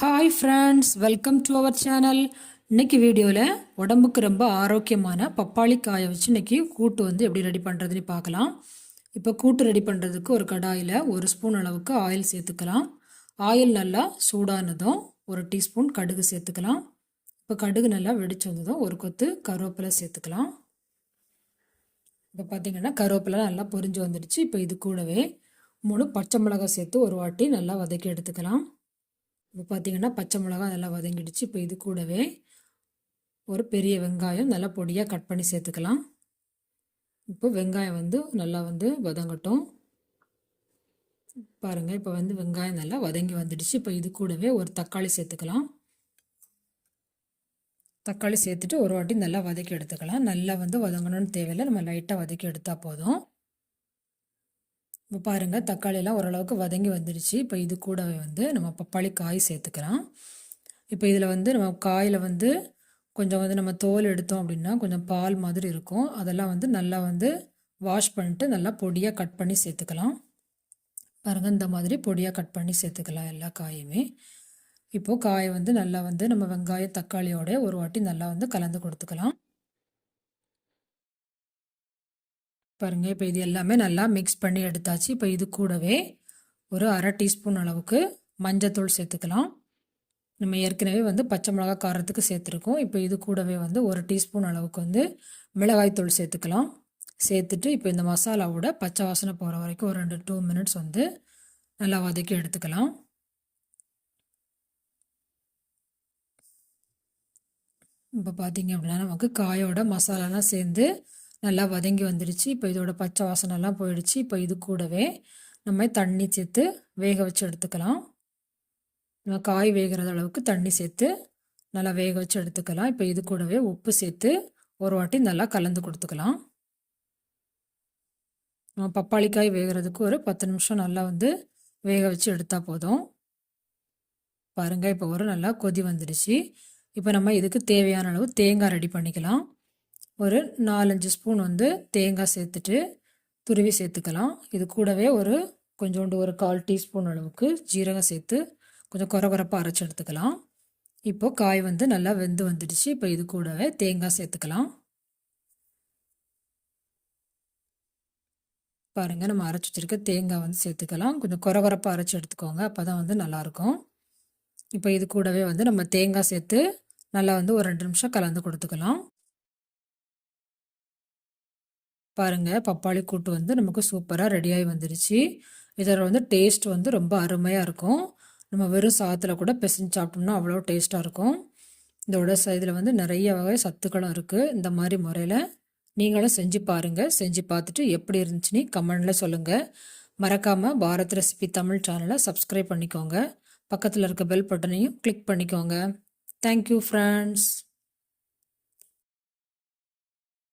Hi friends welcome to our channel இன்றைக்கி வீடியோவில் உடம்புக்கு ரொம்ப ஆரோக்கியமான பப்பாளி காயை வச்சு இன்றைக்கி கூட்டு வந்து எப்படி ரெடி பண்ணுறதுன்னு பார்க்கலாம். இப்போ கூட்டு ரெடி பண்ணுறதுக்கு ஒரு கடாயில் ஒரு ஸ்பூன் அளவுக்கு ஆயில் சேர்த்துக்கலாம். ஆயில் நல்லா சூடானதும் ஒரு டீஸ்பூன் கடுகு சேர்த்துக்கலாம். இப்போ கடுகு நல்லா வெடிச்சு வந்ததும் ஒரு கொத்து கருவேப்பிலை சேர்த்துக்கலாம். இப்போ பார்த்தீங்கன்னா கருவேப்பிலை நல்லா பொரிஞ்சு வந்துடுச்சு. இப்போ இது கூடவே மூணு பச்சை மிளகாய் சேர்த்து ஒரு வாட்டி நல்லா வதக்கி எடுத்துக்கலாம். இப்போ பார்த்திங்கன்னா பச்சை மிளகா நல்லா வதங்கிடுச்சு. இப்போ இது கூடவே ஒரு பெரிய வெங்காயம் நல்லா பொடியாக கட் பண்ணி சேர்த்துக்கலாம். இப்போ வெங்காயம் வந்து நல்லா வந்து வதங்கட்டும். பாருங்கள் இப்போ வந்து வெங்காயம் நல்லா வதங்கி வந்துடுச்சு. இப்போ இது கூடவே ஒரு தக்காளி சேர்த்துக்கலாம். தக்காளி சேர்த்துட்டு ஒரு வாட்டி நல்லா வதக்கி எடுத்துக்கலாம். நல்லா வந்து வதங்கணும்னு தேவையில்லை. நம்ம லைட்டாக வதக்கி எடுத்தால் போதும். இப்போ பாருங்கள் தக்காளியெல்லாம் ஓரளவுக்கு வதங்கி வந்துடுச்சு. இப்போ இது கூடவே வந்து நம்ம பப்பாளி காய் சேர்த்துக்கலாம். இப்போ இதில் வந்து நம்ம காயில் வந்து கொஞ்சம் வந்து நம்ம தோல் எடுத்தோம் அப்படின்னா கொஞ்சம் பால் மாதிரி இருக்கும். அதெல்லாம் வந்து நல்லா வந்து வாஷ் பண்ணிட்டு நல்லா பொடியாக கட் பண்ணி சேர்த்துக்கலாம். பாருங்கள் இந்த மாதிரி பொடியாக கட் பண்ணி சேர்த்துக்கலாம் எல்லா காயுமே. இப்போது காயை வந்து நல்லா வந்து நம்ம வெங்காயம் தக்காளியோட ஒரு வாட்டி நல்லா வந்து கலந்து கொடுத்துக்கலாம். பாருங்கள் இப்போ இது எல்லாமே நல்லா மிக்ஸ் பண்ணி எடுத்தாச்சு. இப்போ இது கூடவே ஒரு அரை டீஸ்பூன் அளவுக்கு மஞ்சத்தூள் சேர்த்துக்கலாம். நம்ம ஏற்கனவே வந்து பச்சை மிளகா காரத்துக்கு சேர்த்துருக்கோம். இப்போ இது கூடவே வந்து ஒரு டீஸ்பூன் அளவுக்கு வந்து மிளகாய்த்தூள் சேர்த்துக்கலாம். சேர்த்துட்டு இப்போ இந்த மசாலாவோட பச்சை வாசனை போகிற வரைக்கும் ஒரு ரெண்டு டூ மினிட்ஸ் வந்து நல்லா வதக்கி எடுத்துக்கலாம். இப்போ பார்த்தீங்க அப்படின்னா நமக்கு காயோட மசாலாலாம் சேர்ந்து நல்லா வதங்கி வந்துடுச்சு. இப்போ இதோட பச்சை வாசனைலாம் போயிடுச்சு. இப்போ இது கூடவே நம்ம தண்ணி சேர்த்து வேக வச்சு எடுத்துக்கலாம். நம்ம காய் வேகிறது அளவுக்கு தண்ணி சேர்த்து நல்லா வேக வச்சு எடுத்துக்கலாம். இப்போ இது கூடவே உப்பு சேர்த்து ஒரு வாட்டி நல்லா கலந்து கொடுத்துக்கலாம். நம்ம பப்பாளி காய் வேகிறதுக்கு ஒரு பத்து நிமிஷம் நல்லா வந்து வேக வச்சு எடுத்தால் போதும். பாருங்கள் இப்போ ஒரு நல்லா கொதி வந்துடுச்சு. இப்போ நம்ம இதுக்கு தேவையான அளவு தேங்காய் ரெடி பண்ணிக்கலாம். ஒரு நாலஞ்சு ஸ்பூன் வந்து தேங்காய் சேர்த்துட்டு துருவி சேர்த்துக்கலாம். இது கூடவே ஒரு கொஞ்சோண்டு ஒரு கால் டீஸ்பூன் அளவுக்கு ஜீரகம் சேர்த்து கொஞ்சம் குறகுறப்பாக அரைச்சி எடுத்துக்கலாம். இப்போது காய் வந்து நல்லா வெந்து வந்துடுச்சு. இப்போ இது கூடவே தேங்காய் சேர்த்துக்கலாம். பாருங்கள் நம்ம அரைச்சி வச்சுருக்க தேங்காய் வந்து சேர்த்துக்கலாம். கொஞ்சம் குறகுறப்பாக அரைச்சி எடுத்துக்கோங்க. அப்போ தான் வந்து நல்லாயிருக்கும். இப்போ இது கூடவே வந்து நம்ம தேங்காய் சேர்த்து நல்லா வந்து ஒரு ரெண்டு நிமிஷம் கலந்து கொடுத்துக்கலாம். பாருங்கள் பப்பாளி கூட்டு வந்து நமக்கு சூப்பராக ரெடியாகி வந்துடுச்சு இதில் வந்து டேஸ்ட் வந்து ரொம்ப அருமையாக இருக்கும். நம்ம வெறும் சாதத்தில் கூட பிசைஞ்சு சாப்பிட்டோம்னா அவ்வளோ டேஸ்ட்டாக இருக்கும். இதோட இதில் வந்து நிறைய வகை சத்துக்களும் இருக்குது இந்த மாதிரி முறையில். நீங்களும் செஞ்சு பாருங்கள் செஞ்சு பார்த்துட்டு எப்படி இருந்துச்சுன்னு கமெண்டில் சொல்லுங்கள் மறக்காமல் பாரத் ரெசிபி தமிழ் சேனலை சப்ஸ்கிரைப் பண்ணிக்கோங்க. பக்கத்தில் இருக்க பெல் பட்டனையும் கிளிக் பண்ணிக்கோங்க. Thank you friends